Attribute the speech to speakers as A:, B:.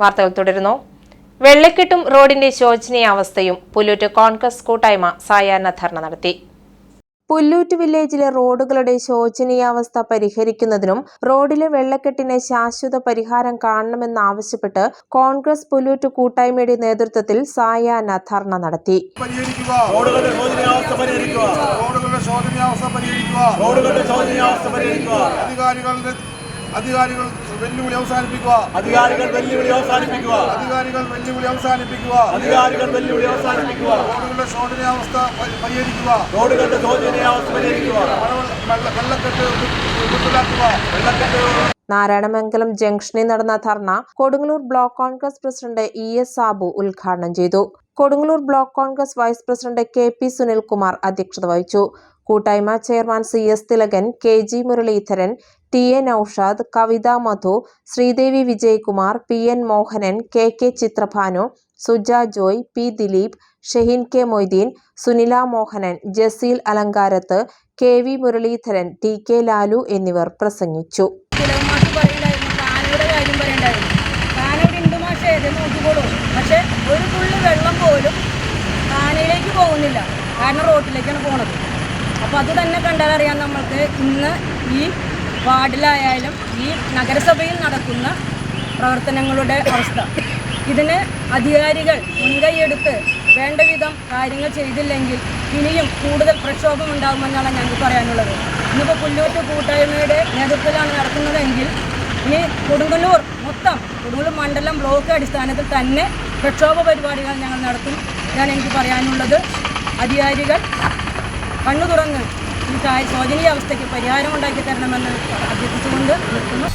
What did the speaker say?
A: വാർത്തകൾ തുടരുന്നു. വെള്ളക്കെട്ടും റോഡിന്റെ ശോചനീയാവസ്ഥയും പുല്ലൂറ്റ് കോൺഗ്രസ് കൂട്ടായ്മ സായാഹ്ന ധർണ നടത്തി. പുല്ലൂറ്റ് വില്ലേജിലെ റോഡുകളുടെ ശോചനീയാവസ്ഥ പരിഹരിക്കുന്നതിനും റോഡിലെ വെള്ളക്കെട്ടിന് ശാശ്വത പരിഹാരം കാണണമെന്നാവശ്യപ്പെട്ട് കോൺഗ്രസ് പുല്ലൂറ്റ് കൂട്ടായ്മയുടെ നേതൃത്വത്തിൽ സായാഹ്ന ധർണ നടത്തി.
B: പരിഹരിക്കുക.
C: റോഡുകളുടെ ശോചനീയാവസ്ഥ പരിഹരിക്കുക.
B: റോഡുകളുടെ ശോചനീയാവസ്ഥ പരിഹരിക്കുക.
C: റോഡുകളുടെ ശോചനീയാവസ്ഥ പരിഹരിക്കുക.
B: അധികാരികളുടെ അധികാരികൾ വെല്ലുവിളി അവസാനിപ്പിക്കുക.
C: അധികാരികൾ വെല്ലുവിളി അവസാനിപ്പിക്കുക.
B: അധികാരികൾ വെല്ലുവിളി അവസാനിപ്പിക്കുക.
C: അധികാരികൾ വെല്ലുവിളി അവസാനിപ്പിക്കുക.
B: റോഡുകളുടെ ശോചനീയാവസ്ഥ പരിഹരിക്കുക.
C: റോഡുകളുടെ ശോചനീയാവസ്ഥ പരിഹരിക്കുക.
B: വെള്ളക്കെട്ട്
A: നാരായണമംഗലം ജംഗ്ഷനിൽ നടന്ന ധർണ Kodungallur block Congress president E S Sabu ഉദ്ഘാടനം ചെയ്തു. Kodungallur block Congress vice president K P Sunilkumar അധ്യക്ഷത വഹിച്ചു. കൂട്ടായ്മ chairman C S Thilakan K G Muraleedharan T. A Noushad Kavitha Madhu Sreedevi Vijayakumar P. N. Mohanan K. K. Chithrabhanu Suja Joy P. Dileep Shaheen K. Moideen Sunila Mohanan Jaseel Alankarath K. V. Muraleedharan T. K. Lalu എന്നിവർ പ്രസംഗിച്ചു.
D: പക്ഷെ ഒരു വെള്ളം പോലും പോകുന്നില്ല. കാരണം റോട്ടിലേക്കാണ് പോണത്. അപ്പോൾ അത് തന്നെ കണ്ടാൽ അറിയാം നമ്മൾക്ക് ഇന്ന് ഈ വാർഡിലായാലും ഈ നഗരസഭയിൽ നടക്കുന്ന പ്രവർത്തനങ്ങളുടെ അവസ്ഥ. ഇതിന് അധികാരികൾ മുൻകൈയെടുത്ത് വേണ്ട വിധം കാര്യങ്ങൾ ചെയ്തില്ലെങ്കിൽ ഇനിയും കൂടുതൽ പ്രക്ഷോഭം ഉണ്ടാകുമെന്നാണ് ഞങ്ങൾക്ക് പറയാനുള്ളത്. ഇന്നിപ്പോൾ പുല്ലൂറ്റ് കൂട്ടായ്മയുടെ നേതൃത്വത്തിലാണ് നടക്കുന്നതെങ്കിൽ ഇനി കൊടുങ്ങല്ലൂർ മൊത്തം കൊടുങ്ങല്ലൂർ മണ്ഡലം ബ്ലോക്ക് അടിസ്ഥാനത്തിൽ തന്നെ പ്രക്ഷോഭ പരിപാടികൾ ഞങ്ങൾ നടത്തും ഞാൻ എനിക്ക് പറയാനുള്ളത്. അധികാരികൾ കണ്ണു തുറന്ന് ഈ ശോചനീയ അവസ്ഥയ്ക്ക് പരിഹാരം ഉണ്ടാക്കി തരണമെന്ന് അഭ്യർത്ഥിച്ചുകൊണ്ട് നിർത്തുന്നു.